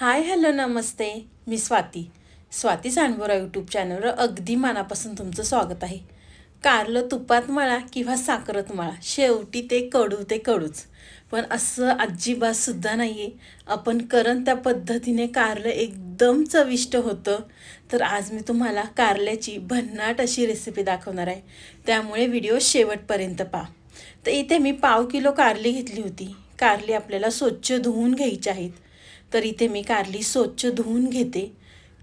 हाय hello नमस्ते. मी Swati. Swati सांडबोरा YouTube चॅनलवर अगदी मनापासून तुमचं स्वागत आहे. कारलं तुपात मळा किंवा साखरत मळा शेवटी ते कडू ते कडूच. पण असं अजिबातसुद्धा नाही आहे आपण करन त्या पद्धतीने कारलं एकदम चविष्ट होतं. तर आज मी तुम्हाला कारल्याची भन्नाट अशी रेसिपी दाखवणार आहे. त्यामुळे व्हिडिओ शेवटपर्यंत पहा. तर इथे मी पाव किलो कारली घेतली होती. कारली आपल्याला स्वच्छ धुवून घ्यायची आहेत. तर इथे मी कारली स्वच्छ धुवून घेते.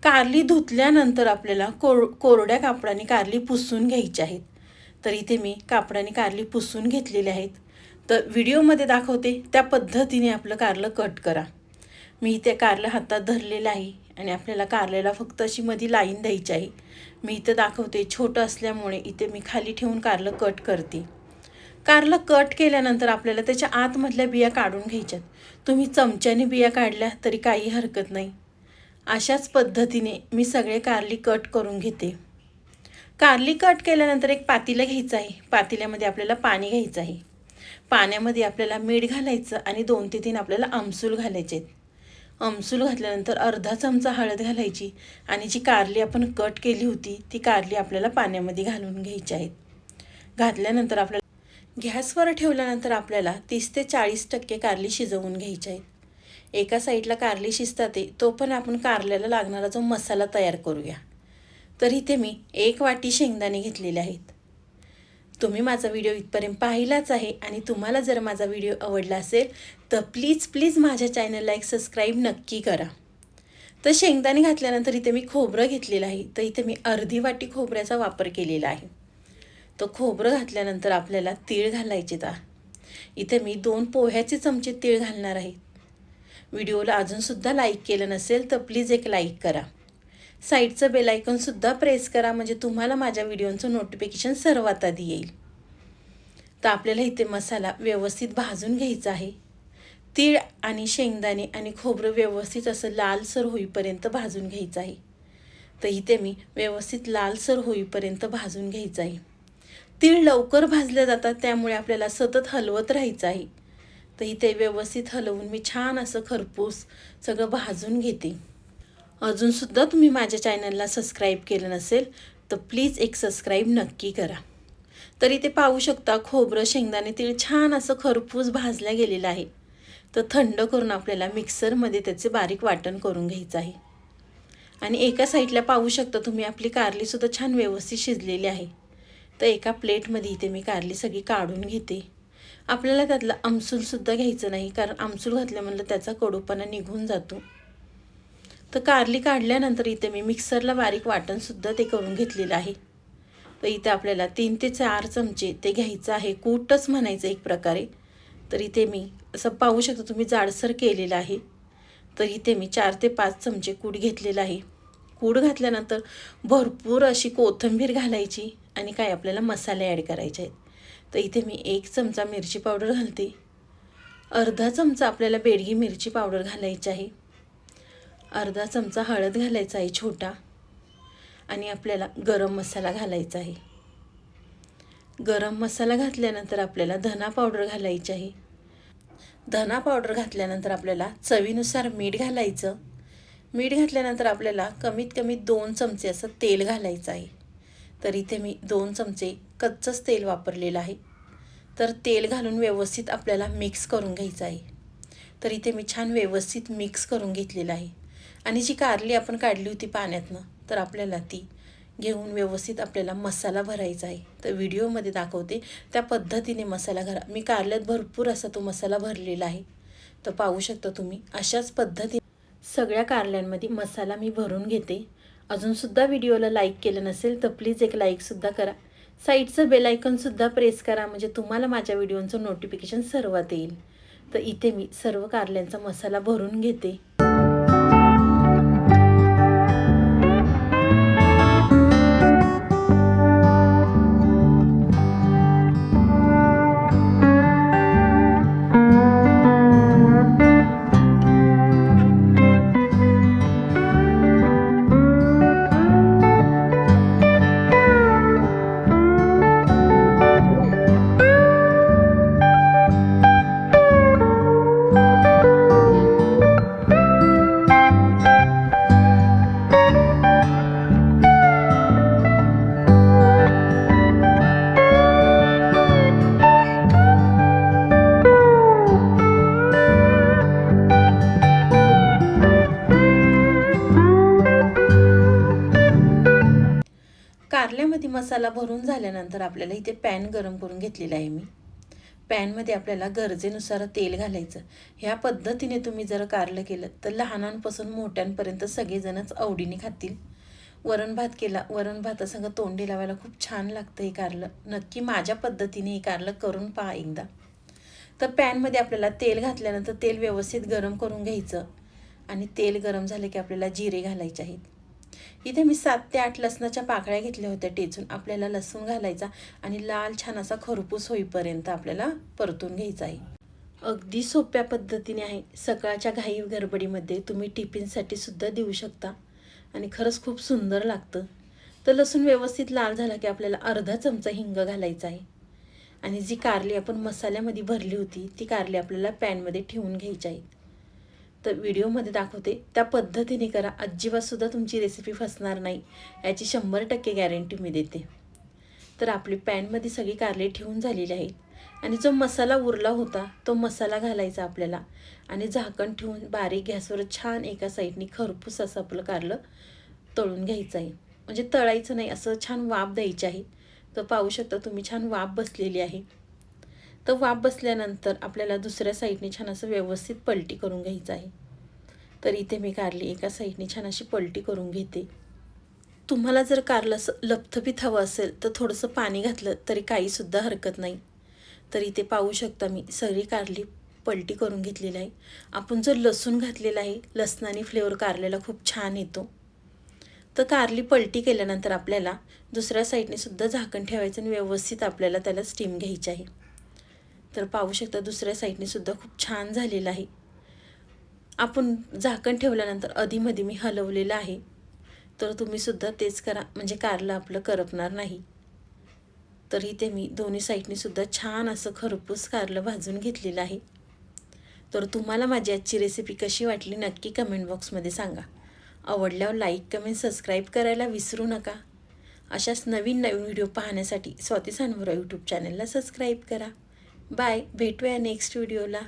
कारली धुतल्यानंतर आपल्याला कोर कोरड्या कापडाने कारली पुसून घ्यायची आहेत. तर इथे मी कापडाने कारली पुसून घेतलेले आहेत. तर व्हिडिओमध्ये दाखवते त्या पद्धतीने आपलं कारलं कट करा. मी इथे कारलं हातात धरलेलं आहे आणि आपल्याला कारल्याला फक्त अशी मधी लाईन द्यायची आहे. मी इथं दाखवते छोटं असल्यामुळे इथे मी खाली ठेवून कारलं कट करते. कारलं कट केल्यानंतर आपल्याला त्याच्या आतमधल्या बिया काढून घ्यायच्यात. तुम्ही चमच्याने बिया काढल्या तरी काही हरकत नाही. अशाच पद्धतीने मी सगळे कारली कट करून घेते. कारली कट केल्यानंतर एक पातीला घ्यायचं आहे. पातील्यामध्ये आपल्याला पाणी घ्यायचं आहे. पाण्यामध्ये आपल्याला मीठ घालायचं आणि दोन ते तीन आपल्याला आमसूल घालायचे आहेत. आमसूल घातल्यानंतर अर्धा चमचा हळद घालायची आणि जी कारली आपण कट केली होती ती कारली आपल्याला पाण्यामध्ये घालून घ्यायची आहेत. घातल्यानंतर आपल्याला गॅसवर ठेवल्यानंतर आपल्याला तीस ते चाळीस टक्के कारली शिजवून घ्यायची आहेत. एका साईडला कारली शिजतात तो पण आपण कारल्याला लागणारा जो मसाला तयार करूया. तर इथे मी एक वाटी शेंगदाणे घेतलेले आहेत. तुम्ही माझा व्हिडिओ इथपर्यंत पाहिलाच आहे आणि तुम्हाला जर माझा व्हिडिओ आवडला असेल तर प्लीज प्लीज माझ्या चॅनलला एक सबस्क्राईब नक्की करा. तर शेंगदाणे घातल्यानंतर इथे मी खोबरं घेतलेलं आहे. तर इथे मी अर्धी वाटी खोबऱ्याचा वापर केलेला आहे. तर खोबरं घातल्यानंतर आपल्याला तीळ घालायचे ता. इथे मी दोन पोह्याचे चमचे तीळ घालणार आहे. व्हिडिओला अजूनसुद्धा लाईक केलं नसेल तर प्लीज एक लाईक करा. साईडचं बेलायकनसुद्धा प्रेस करा म्हणजे तुम्हाला माझ्या व्हिडिओचं नोटिफिकेशन सर्वात आधी येईल. तर आपल्याला इथे मसाला व्यवस्थित भाजून घ्यायचा आहे. तीळ आणि शेंगदाणे आणि खोबरं व्यवस्थित असं लालसर होईपर्यंत भाजून घ्यायचं आहे. तर इथे मी व्यवस्थित लालसर होईपर्यंत भाजून घ्यायचं आहे. तीळ लवकर भाजले जातात त्यामुळे आपल्याला सतत हलवत राहायचं आहे. तर इथे व्यवस्थित हलवून मी छान असं खरपूस सगळं भाजून घेते. अजूनसुद्धा तुम्ही माझ्या चॅनलला सबस्क्राईब केलं नसेल तर प्लीज एक सबस्क्राईब नक्की करा. तर इथे पाहू शकता खोबरं शेंगदाणे तीळ छान असं खरपूस भाजल्या गेलेलं आहे. तर थंड करून आपल्याला मिक्सरमध्ये त्याचे बारीक वाटण करून घ्यायचं आहे. आणि एका साईडला पाहू शकता तुम्ही आपली कारलीसुद्धा छान व्यवस्थित शिजलेली आहे. तर एका प्लेटमध्ये इथे मी कारली सगळी काढून घेते. आपल्याला त्यातलं आमसूलसुद्धा घ्यायचं नाही कारण आमसूल घातल्यामधलं म्हणलं त्याचा कडूपणा निघून जातो. तर कारली काढल्यानंतर इथे मी मिक्सरला बारीक वाटणसुद्धा ते करून घेतलेलं आहे. तर इथे आपल्याला तीन ते चार चमचे ते घ्यायचं आहे कूटच म्हणायचं एक प्रकारे. तर इथे मी असं पाहू शकता तुम्ही जाडसर केलेलं आहे. तर इथे मी चार ते पाच चमचे कूट घेतलेलं आहे. कूड घातल्यानंतर भरपूर अशी कोथिंबीर घालायची. आणि काय आपल्याला मसाले ॲड करायचे आहेत. तर इथे मी एक चमचा मिरची पावडर घालते. अर्धा चमचा आपल्याला बेडगी मिरची पावडर घालायची आहे. अर्धा चमचा हळद घालायचा आहे छोटा. आणि आपल्याला गरम मसाला घालायचा आहे. गरम मसाला घातल्यानंतर आपल्याला धना पावडर घालायची आहे. धना पावडर घातल्यानंतर आपल्याला चवीनुसार मीठ घालायचं. मीठ घातल्यानंतर आपल्याला कमीत कमी दोन चमचे असं तेल घालायचं आहे. तर इथे मी दोन चमचे कच्चंच तेल वापरलेलं आहे. तर तेल घालून व्यवस्थित आपल्याला मिक्स करून घ्यायचं आहे. तर इथे मी छान व्यवस्थित मिक्स करून घेतलेलं आहे. आणि जी कारली आपण काढली होती पाण्यातनं तर आपल्याला ती घेऊन व्यवस्थित आपल्याला मसाला भरायचा आहे. तर व्हिडिओमध्ये दाखवते त्या पद्धतीने मसाला घरा मी कारल्यात भरपूर असा तो मसाला भरलेला आहे. तर पाहू शकता तुम्ही अशाच पद्धतीने सगळ्या कारल्यांमध्ये मसाला मी भरून घेते. अजूनसुद्धा व्हिडिओला लाईक केलं नसेल तर प्लीज एक लाईकसुद्धा करा. साईडचं बेलायकनसुद्धा प्रेस करा म्हणजे तुम्हाला माझ्या व्हिडिओचं नोटिफिकेशन सर्वात येईल. तर इथे मी सर्व कारल्यांचा मसाला भरून घेते. मसाला भरून झाल्यानंतर आपल्याला इथे पॅन गरम करून घेतलेला आहे मी. पॅनमध्ये आपल्याला गरजेनुसार तेल घालायचं. ह्या पद्धतीने तुम्ही जर कारलं केलं तर लहानांपासून मोठ्यांपर्यंत सगळेजणच आवडीने खातील. वरण भात केला वरण भातासंग तोंडी लावायला खूप छान लागतं हे कारलं. नक्की माझ्या पद्धतीने हे कारलं करून पहा एकदा. तर पॅनमध्ये आपल्याला तेल घातल्यानंतर तेल व्यवस्थित गरम करून घ्यायचं. आणि तेल गरम झाले की आपल्याला जिरे घालायचे आहेत. इथे मी सात ते आठ लसणाच्या पाकळ्या घेतल्या होत्या टेचून. आपल्याला लसूण घालायचा आणि लाल छान असा खरपूस होईपर्यंत आपल्याला परतून घ्यायचा आहे. अगदी सोप्या पद्धतीने आहे. सकाळच्या घाई गडबडीमध्ये तुम्ही टिफिनसाठी सुद्धा देऊ शकता. आणि खरंच खूप सुंदर लागतं. तर लसूण व्यवस्थित लाल झाला की आपल्याला अर्धा चमचा हिंग घालायचा आहे. आणि जी कारली आपण मसाल्यामध्ये भरली होती ती कारली आपल्याला पॅनमध्ये ठेवून घ्यायची आहे. तर व्हिडिओमध्ये दाखवते त्या पद्धतीने करा. अजिबातसुद्धा तुमची रेसिपी फसणार नाही. याची शंभर टक्के गॅरंटी मी देते. तर आपली पॅनमध्ये सगळी कारले ठेवून झालेली आहेत. आणि जो मसाला उरला होता तो मसाला घालायचा आपल्याला. आणि झाकण ठेवून बारीक गॅसवर छान एका साईडनी खरपूस असं आपलं कारलं तळून घ्यायचं आहे. म्हणजे तळायचं नाही असं छान वाफ द्यायची आहे. तर पाहू शकता तुम्ही छान वाफ बसलेली आहे. तर वाफ बसल्यानंतर आपल्याला दुसऱ्या साईडने छान असं व्यवस्थित पलटी करून घ्यायचं आहे. तर इथे मी कारली एका साईडने छान अशी पलटी करून घेते. तुम्हाला जर कारलं असं लपथपीत हवं असेल तर थोडंसं पाणी घातलं तरी काहीसुद्धा हरकत नाही. तर इथे पाहू शकता मी सगळी कारली पलटी करून घेतलेली आहे. आपण जर लसूण घातलेला आहे लसणाने फ्लेवर कारलेला खूप छान येतो. तर कारली पलटी केल्यानंतर आपल्याला दुसऱ्या साईडने सुद्धा झाकण ठेवायचं आणि व्यवस्थित आपल्याला त्याला स्टीम घ्यायची आहे. तर पाहू शकता दुसऱ्या साईडने सुद्धा खूप छान झालेलं आहे. आपण झाकण ठेवल्यानंतर अधीमध्ये मी हलवलेलं आहे. तर तुम्ही सुद्धा तेच करा म्हणजे कारलं आपलं करपणार नाही. तर इथे मी दोन्ही साईडने सुद्धा छान असं खरपूस कारलं भाजून घेतलेलं आहे. तर तुम्हाला माझी आजची रेसिपी कशी वाटली नक्की कमेंट बॉक्समध्ये सांगा. आवडल्यावर लाईक कमेंट सबस्क्राईब करायला विसरू नका. अशाच नवीन नवीन व्हिडिओ पाहण्यासाठी स्वाती सानवरा यूट्यूब चॅनलला सबस्क्राईब करा. बाय भेटूया नेक्स्ट व्हिडिओला